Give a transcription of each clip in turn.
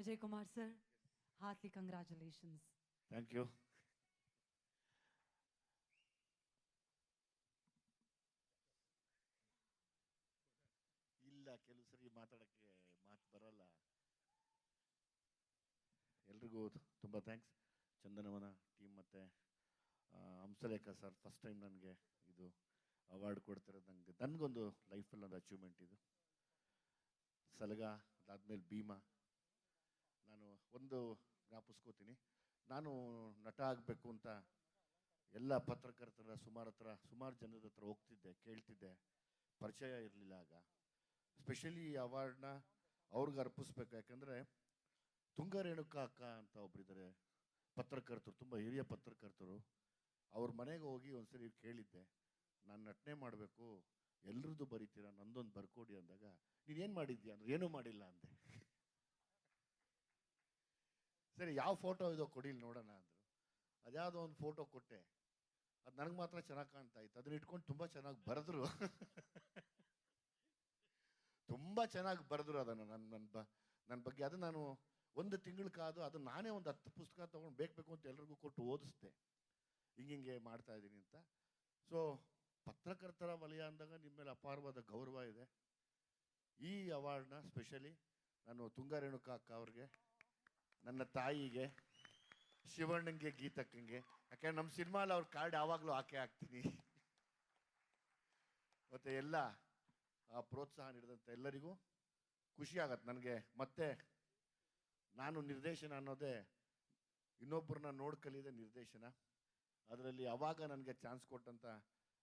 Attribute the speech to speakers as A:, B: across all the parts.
A: Vijay Kumar sir, heartily congratulations.
B: Thank you. ಇಲ್ಲ ಕೆಲವು ಸರಿ ಮಾತಾಡಕ್ಕೆ ಮಾತು ಬರಲ್ಲ. ಎಲ್ರಿಗೂ ತುಂಬ ಥ್ಯಾಂಕ್ಸ್. ಚಂದನವನ ಟೀಮ್ ಮತ್ತು ಹಂಸಲೇಖ ಸರ್ ಫಸ್ಟ್ ಟೈಮ್ ನನಗೆ ಇದು ಅವಾರ್ಡ್ ಕೊಡ್ತಿರೋದು. ನನಗೆ ನನಗೊಂದು ಲೈಫಲ್ಲಿ ಒಂದು ಅಚೀವ್ಮೆಂಟ್ ಇದು. ಸಲಗ ಅದಾದಮೇಲೆ ಭೀಮಾ. ನಾನು ಒಂದು ಜ್ಞಾಪಿಸ್ಕೋತೀನಿ. ನಾನು ನಟ ಆಗಬೇಕು ಅಂತ ಎಲ್ಲ ಪತ್ರಕರ್ತರ ಸುಮಾರು ಹತ್ರ, ಸುಮಾರು ಜನರ ಹತ್ರ ಹೋಗ್ತಿದ್ದೆ, ಕೇಳ್ತಿದ್ದೆ. ಪರಿಚಯ ಇರಲಿಲ್ಲ ಆಗ. ಸ್ಪೆಷಲಿ ಈ ಅವಾರ್ಡ್ನ ಅವ್ರಿಗೆ ಅರ್ಪಿಸ್ಬೇಕು. ಯಾಕಂದರೆ ತುಂಗ ರೇಣುಕಾ ಅಕ್ಕ ಅಂತ ಒಬ್ಬರಿದ್ದಾರೆ ಪತ್ರಕರ್ತರು, ತುಂಬ ಹಿರಿಯ ಪತ್ರಕರ್ತರು. ಅವ್ರ ಮನೆಗೆ ಹೋಗಿ ಒಂದ್ಸರಿ ಕೇಳಿದ್ದೆ. ನಾನು ನಟನೆ ಮಾಡಬೇಕು, ಎಲ್ರದ್ದು ಬರೀತೀರಾ, ನಂದೊಂದು ಬರ್ಕೊಡಿ ಅಂದಾಗ ನೀನೇನು ಮಾಡಿದ್ಯಾ? ಅಂದ್ರೆ, ಏನೂ ಮಾಡಿಲ್ಲ ಅಂದೆ. ಸರಿ, ಯಾವ ಫೋಟೋ ಇದೋ ಕೊಡಿಲಿ ನೋಡೋಣ ಅಂದರು. ಅದ್ಯಾವುದೋ ಒಂದು ಫೋಟೋ ಕೊಟ್ಟೆ. ಅದು ನನಗೆ ಮಾತ್ರ ಚೆನ್ನಾಗಿ ಕಾಣ್ತಾ ಇತ್ತು. ಅದನ್ನ ಇಟ್ಕೊಂಡು ತುಂಬ ಚೆನ್ನಾಗಿ ಬರೆದ್ರು. ತುಂಬ ಚೆನ್ನಾಗಿ ಬರೆದ್ರು ಅದನ್ನು ನನ್ನ ನನ್ನ ಬ ನನ್ನ ಬಗ್ಗೆ. ಅದು ನಾನು ಒಂದು ತಿಂಗಳು ಕಾದು ಅದು ನಾನೇ ಒಂದು ಹತ್ತು ಪುಸ್ತಕ ತೊಗೊಂಡು ಬೇಕು ಬೇಕು ಅಂತ ಎಲ್ರಿಗೂ ಕೊಟ್ಟು ಓದಿಸ್ದೆ. ಹಿಂಗಿಂಗೆ ಮಾಡ್ತಾ ಇದ್ದೀನಿ ಅಂತ. ಸೊ ಪತ್ರಕರ್ತರ ವಲಯ ಅಂದಾಗ ನಿಮ್ಮ ಮೇಲೆ ಅಪಾರವಾದ ಗೌರವ ಇದೆ. ಈ ಅವಾರ್ಡ್ನ ಸ್ಪೆಷಲಿ ನಾನು ತುಂಗ ರೇಣುಕಾ ಅಕ್ಕ ಅವ್ರಿಗೆ ನನ್ನ ತಾಯಿಗೆ, ಶಿವಣ್ಣಂಗೆ, ಗೀತಕ್ಕಂಗೆ. ಯಾಕಂದ್ರೆ ನಮ್ಮ ಸಿನಿಮಾಲಿ ಅವ್ರ ಕಾರ್ಡ್ ಯಾವಾಗಲೂ ಆಕೆ ಹಾಕ್ತೀನಿ ಮತ್ತು ಎಲ್ಲ ಪ್ರೋತ್ಸಾಹ ನೀಡಿದಂಥ ಎಲ್ಲರಿಗೂ ಖುಷಿ ಆಗತ್ತೆ ನನಗೆ. ಮತ್ತೆ ನಾನು ನಿರ್ದೇಶನ ಅನ್ನೋದೇ ಇನ್ನೊಬ್ಬರನ್ನ ನೋಡಿ ನಿರ್ದೇಶನ. ಅದರಲ್ಲಿ ಅವಾಗ ನನಗೆ ಚಾನ್ಸ್ ಕೊಟ್ಟಂಥ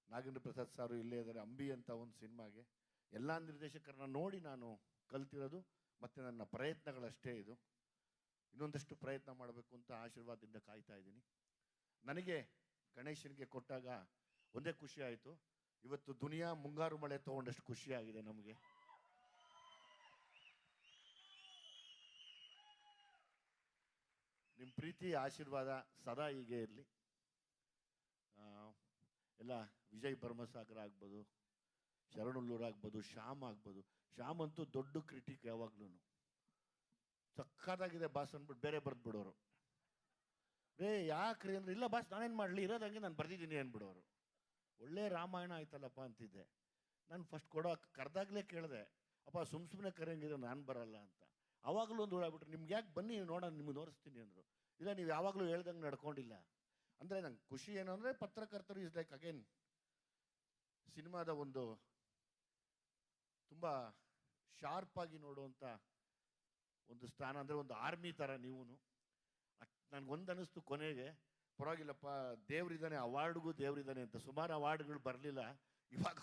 B: ನಾಗೇಂದ್ರ ಪ್ರಸಾದ್ ಸಾರು ಇಲ್ಲೇ ಇದ್ದಾರೆ ಅಂಬಿ ಅಂತ ಒಂದು ಸಿನಿಮಾಗೆ. ಎಲ್ಲ ನಿರ್ದೇಶಕರನ್ನ ನೋಡಿ ನಾನು ಕಲ್ತಿರೋದು, ಮತ್ತು ನನ್ನ ಪ್ರಯತ್ನಗಳಷ್ಟೇ ಇದು. ಇನ್ನೊಂದಷ್ಟು ಪ್ರಯತ್ನ ಮಾಡಬೇಕು ಅಂತ ಆಶೀರ್ವಾದದಿಂದ ಕಾಯ್ತಾ ಇದ್ದೀನಿ. ನನಗೆ ಗಣೇಶನಿಗೆ ಕೊಟ್ಟಾಗ ಒಂದೇ ಖುಷಿ ಆಯಿತು. ಇವತ್ತು ದುನಿಯಾ ಮುಂಗಾರು ಮಳೆ ತೊಗೊಂಡಷ್ಟು ಖುಷಿಯಾಗಿದೆ ನಮಗೆ. ನಿಮ್ಮ ಪ್ರೀತಿ, ಆಶೀರ್ವಾದ ಸದಾ ಹೀಗೆ ಇರಲಿ. ಎಲ್ಲ ವಿಜಯ್ ಭರ್ಮಸಾಗರ ಆಗ್ಬೋದು, ಶರಣುಲ್ಲೂರ್ ಆಗ್ಬೋದು, ಶ್ಯಾಮ್ ಆಗ್ಬೋದು. ಶ್ಯಾಮ್ ಅಂತೂ ದೊಡ್ಡ ಕ್ರಿಟಿಕ್ ಯಾವಾಗ್ಲೂ ಸಕ್ಕತ್ತಾಗಿದೆ ಬಾಸ್ ಅಂದ್ಬಿಟ್ಟು ಬೇರೆ ಬರೆದು ಬಿಡೋರು. ರೇ? ಯಾಕ್ರಿ ಅಂದ್ರೆ, ಇಲ್ಲ ಬಾಸ್ ನಾನೇನು ಮಾಡಲಿ? ಇರೋದಂಗೆ ನಾನು ಬರ್ದಿದ್ದೀನಿ ಅಂದ್ಬಿಡೋರು. ಒಳ್ಳೆ ರಾಮಾಯಣ ಆಯ್ತಲ್ಲಪ್ಪ ಅಂತಿದ್ದೆ. ನಾನು ಫಸ್ಟ್ ಕೊಡೋ ಕರೆದಾಗಲೇ ಕೇಳಿದೆ. ಅಪ್ಪ, ಸುಮ್ ಸುಮ್ಮನೆ ಕರೆಯಂಗಿದ್ರೆ ನಾನು ಬರಲ್ಲ ಅಂತ. ಆವಾಗಲೂ ಒಂದು ಓಡಾಡ್ಬಿಟ್ರು ನಿಮ್ಗೆ ಯಾಕೆ ಬನ್ನಿ ನೋಡೋಣ ನಿಮ್ಗೆ ತೋರಿಸ್ತೀನಿ ಅಂದರು. ಇಲ್ಲ, ನೀವು ಯಾವಾಗಲೂ ಹೇಳ್ದಂಗೆ ನಡ್ಕೊಂಡಿಲ್ಲ. ಅಂದರೆ, ನಂಗೆ ಖುಷಿ ಏನು ಅಂದರೆ, ಪತ್ರಕರ್ತರು ಇಸ್ ಲೈಕ್ ಅಗೇನ್ ಸಿನಿಮಾದ ಒಂದು ತುಂಬ ಶಾರ್ಪಾಗಿ ನೋಡುವಂಥ ಒಂದು ಸ್ಥಾನ ಅಂದರೆ ಒಂದು ಆರ್ಮಿ ಥರ ನೀವು ನನಗೊಂದು ಅನ್ನಿಸ್ತು ಕೊನೆಗೆ, ಪರವಾಗಿಲ್ಲಪ್ಪ, ದೇವ್ರಿದ್ದಾನೆ, ಅವಾರ್ಡ್ಗೂ ದೇವ್ರಿದ್ದಾನೆ ಅಂತ. ಸುಮಾರು ಅವಾರ್ಡ್ಗಳು ಬರಲಿಲ್ಲ. ಇವಾಗ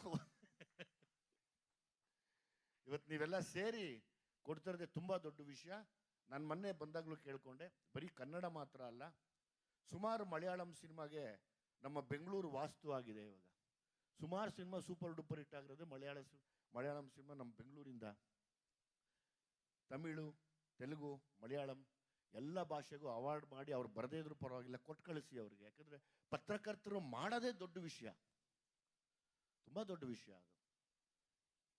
B: ಇವತ್ತು ನೀವೆಲ್ಲ ಸೇರಿ ಕೊಡ್ತಿರೋದೇ ತುಂಬ ದೊಡ್ಡ ವಿಷಯ. ನಾನು ಮೊನ್ನೆ ಬಂದಾಗಲೂ ಕೇಳ್ಕೊಂಡೆ, ಬರೀ ಕನ್ನಡ ಮಾತ್ರ ಅಲ್ಲ, ಸುಮಾರು ಮಲಯಾಳಂ ಸಿನಿಮಾಗೆ ನಮ್ಮ ಬೆಂಗಳೂರು ವಾಸ್ತು ಆಗಿದೆ ಇವಾಗ. ಸುಮಾರು ಸಿನಿಮಾ ಸೂಪರ್ ಡೂಪರ್ ಹಿಟ್ ಆಗಿರೋದು ಮಲಯಾಳ ಮಲಯಾಳಂ ಸಿನಿಮಾ ನಮ್ಮ ಬೆಂಗಳೂರಿಂದ. ತಮಿಳು ತೆಲುಗು, ಮಲಯಾಳಂ ಎಲ್ಲ ಭಾಷೆಗೂ ಅವಾರ್ಡ್ ಮಾಡಿ ಅವ್ರು ಬರದೇ ಇದ್ರು ಪರವಾಗಿಲ್ಲ ಕೊಟ್ಟು ಕಳಿಸಿ ಅವ್ರಿಗೆ. ಯಾಕಂದರೆ ಪತ್ರಕರ್ತರು ಮಾಡೋದೇ ದೊಡ್ಡ ವಿಷಯ. ತುಂಬ ದೊಡ್ಡ ವಿಷಯ ಅದು.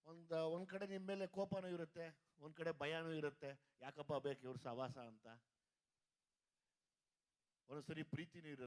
B: ಒಂದು ಒಂದು ಕಡೆ ನಿಮ್ಮ ಮೇಲೆ ಕೋಪನೂ ಇರುತ್ತೆ, ಒಂದು ಕಡೆ ಭಯನೂ ಇರುತ್ತೆ. ಯಾಕಪ್ಪ ಬೇಕು ಇವ್ರ ಸವಾಸ ಅಂತ. ಒಂದೊಂದ್ಸರಿ ಪ್ರೀತಿನೂ ಇರುತ್ತೆ.